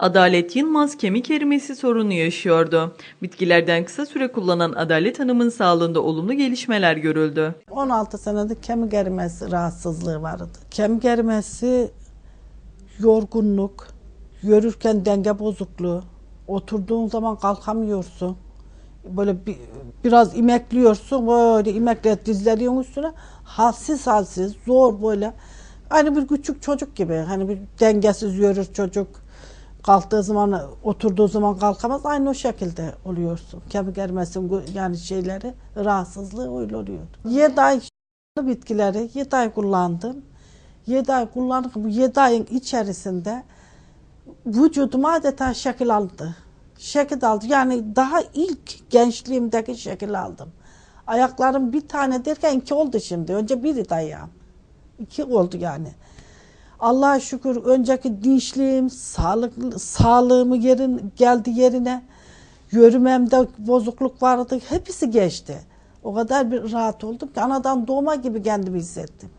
Adalet Yılmaz kemik erimesi sorunu yaşıyordu. Bitkilerden kısa süre kullanan Adalet Hanım'ın sağlığında olumlu gelişmeler görüldü. 16 senedir kemik erimesi rahatsızlığı vardı. Kemik erimesi yorgunluk, yürürken denge bozukluğu, oturduğun zaman kalkamıyorsun. Böyle bir, biraz imekliyorsun, böyle imekle dizlerin üstüne halsiz halsiz, zor böyle. Hani bir küçük çocuk gibi, hani bir dengesiz yürür çocuk. Kalktığı zaman, oturduğu zaman kalkamaz. Aynı o şekilde oluyorsun. Kemik erimesinin yani şeyleri, rahatsızlığı öyle oluyor. 7 ay bitkileri 7 ay kullandım. 7 ay kullandık. Bu 7 ayın içerisinde vücudum adeta şekil aldı. Şekil aldı. Yani daha ilk gençliğimdeki şekil aldım. Ayaklarım bir tane derken iki oldu şimdi. Önce biriydi ayağım. İki oldu yani. Allah'a şükür önceki dinçliğim, sağlık, sağlığımı yerin, geldi yerine. Yürümemde bozukluk vardı. Hepsi geçti. O kadar bir rahat oldum ki anadan doğma gibi kendimi hissettim.